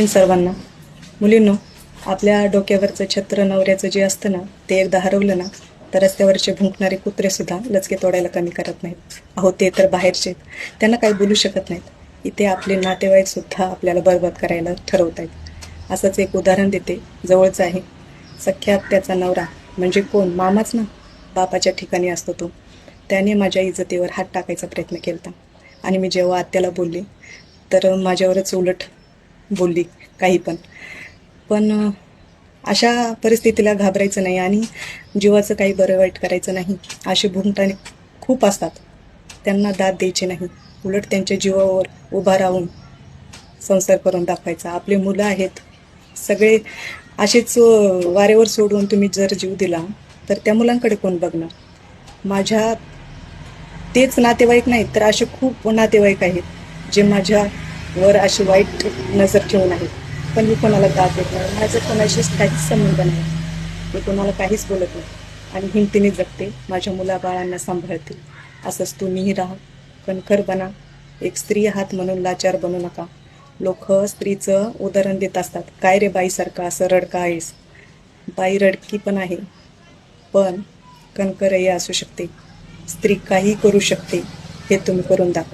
जय सर्वांना. मुलींनो आपल्या डोक्यावरचं छत्र नवऱ्याचं जे असतं ना ते एकदा हरवलं ना तर रस्त्यावरचे भुंकणारे कुत्रेसुद्धा लचके तोडायला कमी करत नाहीत. अहो ते तर बाहेरचे आहेत. त्यांना काही बोलू शकत नाहीत. इथे आपले नातेवाईकसुद्धा आपल्याला बरबाद करायला ठरवत आहेत. असंच एक उदाहरण देते. जवळचं आहे. सख्या त्याचा नवरा म्हणजे कोण? मामाच ना? बापाच्या ठिकाणी असतो तो. त्याने माझ्या इज्जतीवर हात टाकायचा प्रयत्न केला आणि मी जेव्हा आत्याला बोलले तर माझ्यावरच उलट बोलली काही पण. पण अशा परिस्थितीला घाबरायचं नाही आणि जीवाचं काही बरं वाईट करायचं नाही असे भूमटाने खूप असतात. त्यांना दाद द्यायची नाही. उलट त्यांच्या जीवावर उभा राहून संसार करून दाखवायचा. आपले मुलं आहेत. सगळे असेच वारेवर सोडून तुम्ही जर जीव दिला तर त्या मुलांकडे कोण बघणार? माझ्या तेच नातेवाईक नाहीत तर असे खूप नातेवाईक आहेत जे माझ्या वर अशी वाईट नजर ठेवून आहे. पण मी कोणाला दाद देत नाही. माझं कोणाशीच काहीच संबंध नाही. मी कोणाला काहीच बोलत नाही. आणि हिमतीने जगते. माझ्या मुलाबाळांना सांभाळते. असंच तुम्हीही राहा. कणखर बना. एक स्त्री आहात म्हणून लाचार बनू नका. लोक स्त्रीचं उदाहरण देत असतात. काय रे बाईसारखं असं रडका आहेस? बाई रडकी पण आहे. पण कणखरही असू शकते. स्त्री काही करू शकते. हे तुम्ही करून दाखवा.